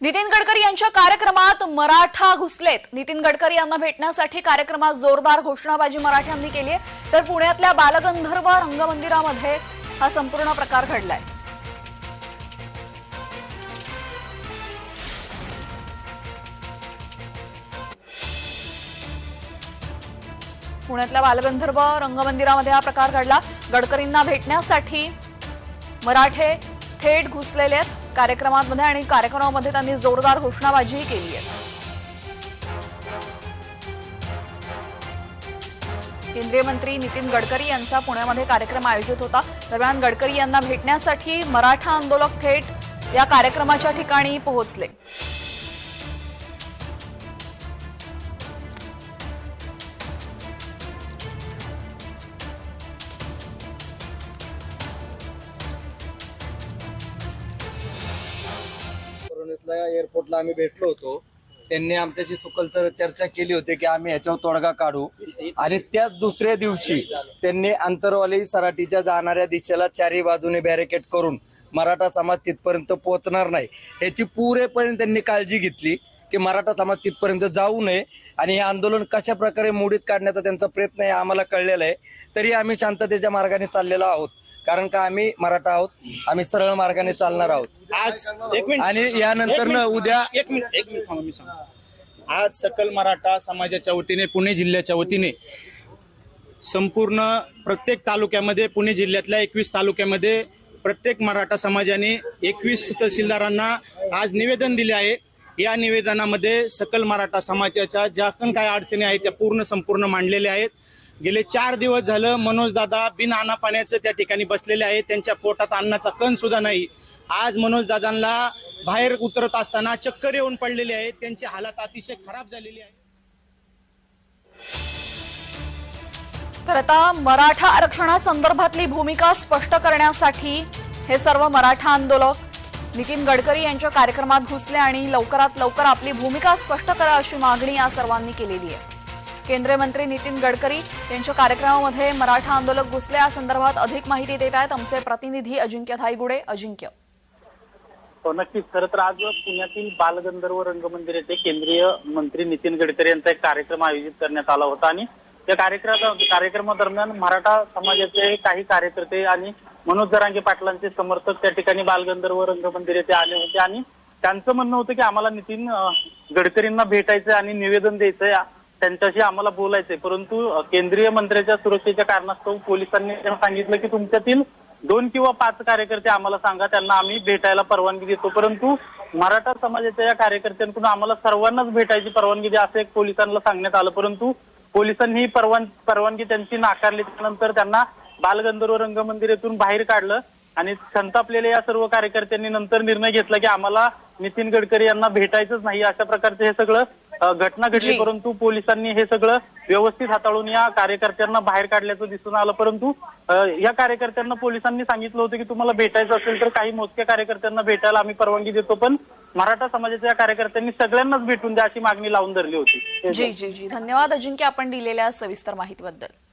नितीन गडकरी यांच्या कार्यक्रमात मराठा घुसलेत. नितीन गडकरी यांना भेटण्यासाठी कार्यक्रमात जोरदार घोषणाबाजी मराठ्यांनी केली आहे. तर पुण्यातल्या बालगंधर्व रंगमंदिरामध्ये हा संपूर्ण प्रकार घडलाय. पुण्यातल्या बालगंधर्व रंगमंदिरामध्ये हा प्रकार घडला. गडकरींना भेटण्यासाठी मराठे थेट घुसलेले आहेत. कार्यक्रमामध्ये आणि कार्यक्रमामध्ये त्यांनी जोरदार घोषणाबाजीही केली आहे. केंद्रीय मंत्री नितीन गडकरी यांचा पुण्यामध्ये कार्यक्रम आयोजित होता. दरम्यान गडकरी यांना भेटण्यासाठी मराठा आंदोलक थेट या कार्यक्रमाच्या ठिकाणी पोहोचले. ला एअरपोर्टला आम्ही भेटलो होतो. त्यांनी आमच्याशी सुकलसर चर्चा केली होती की आम्ही ह्याच्यावर तोडगा काढू. आणि त्याच दुसऱ्या दिवशी त्यांनी आंतरवाली सराटीच्या जाणाऱ्या दिशेला चारही बाजूने बॅरिकेड करून मराठा समाज तिथपर्यंत पोहोचणार नाही. ह्याची पुरेपर्यंत त्यांनी काळजी घेतली की मराठा समाज तिथपर्यंत जाऊ नये आणि हे आंदोलन कशा प्रकारे मोडीत काढण्याचा त्यांचा प्रयत्न आहे आम्हाला कळलेला आहे. तरी आम्ही शांततेच्या मार्गाने चाललेलो आहोत. कारण का आम्ही मराठा आहोत आम्ही सरळ मार्गाने चालणार आहोत. आज एक मिनिट. आणि यानंतर उद्या एक मिनिट एक मिनिट थांबा मी सांगतो. आज सकल मराठा समाजाच्या वतीने पुणे जिल्ह्याच्या वतीने संपूर्ण प्रत्येक तालुक्यामध्ये पुणे जिल्ह्यातल्या एकवीस तालुक्यामध्ये प्रत्येक मराठा समाजाने एकवीस तहसीलदारांना आज निवेदन दिले आहे. या निवेदनामध्ये सकल मराठा समाजाच्या ज्या पण काही अडचणी आहेत त्या पूर्ण संपूर्ण मांडलेल्या आहेत. गेले चार दिवस झालं मनोजदादा बिन आना पाण्याचं त्या ठिकाणी बसलेले आहेत. त्यांच्या पोटात अन्नाचा कण सुद्धा नाही. आज मनोजदादांना बाहेर उतरत असताना चक्कर येऊन पडलेले आहेत. त्यांची हालत अतिशय खराब झालेली आहे तर आता मराठा आरक्षणासंदर्भातली भूमिका स्पष्ट करण्यासाठी हे सर्व मराठा आंदोलक नितीन गडकरी यांच्या कार्यक्रमात घुसले आणि लवकरात लवकर आपली भूमिका स्पष्ट करा अशी मागणी या सर्वांनी केलेली आहे. केंद्रीय मंत्री नितीन गडकरी यांच्या कार्यक्रमामध्ये मराठा आंदोलक घुसले. या संदर्भात अधिक माहिती देत आहेत आमचे प्रतिनिधी अजिंक्य थाईगुडे अजिंक्य. हो नक्कीच. खरं तर आज पुण्यातील बालगंधर्व रंगमंदिर येथे केंद्रीय मंत्री नितीन गडकरी यांचा एक कार्यक्रम आयोजित करण्यात आला होता आणि त्या कार्यक्रमा कार्यक्रमादरम्यान मराठा समाजाचे काही कार्यकर्ते आणि मनोज जरांगे पाटलांचे समर्थक त्या ठिकाणी बालगंधर्व रंगमंदिर येथे आले होते आणि त्यांचं म्हणणं होतं की आम्हाला नितीन गडकरींना भेटायचंय आणि निवेदन द्यायचंय. त्यांच्याशी आम्हाला बोलायचंय. परंतु केंद्रीय मंत्र्याच्या सुरक्षेच्या कारणास्तव पोलिसांनी त्यांना सांगितलं की तुमच्यातील दोन किंवा पाच कार्यकर्ते आम्हाला सांगा त्यांना आम्ही भेटायला परवानगी देतो. परंतु मराठा समाजाच्या या कार्यकर्त्यांकडून आम्हाला सर्वांनाच भेटायची परवानगी द्या असं एक पोलिसांना सांगण्यात आलं. परंतु पोलिसांनी ही परवान परवानगी त्यांची नाकारली. त्यानंतर त्यांना बालगंधर्व रंगमंदिर येथून बाहेर काढलं आणि संतापलेल्या या सर्व कार्यकर्त्यांनी नंतर निर्णय घेतला की आम्हाला नितीन गडकरी यांना भेटायचंच नाही. अशा प्रकारचं हे सगळं घटना घडली जी. परंतु पोलिसांनी हे सगळं व्यवस्थित हाताळून या कार्यकर्त्यांना बाहेर काढल्याचं दिसून आलं. परंतु अ, या कार्यकर्त्यांना पोलिसांनी सांगितलं होतं की तुम्हाला भेटायचं असेल तर काही मोजक्या कार्यकर्त्यांना भेटायला आम्ही परवानगी देतो पण मराठा समाजाच्या या कार्यकर्त्यांनी सगळ्यांनाच भेटून द्या अशी मागणी लावून धरली होती. जी जी जी. धन्यवाद अजिंक्य आपण दिलेल्या सविस्तर माहितीबद्दल.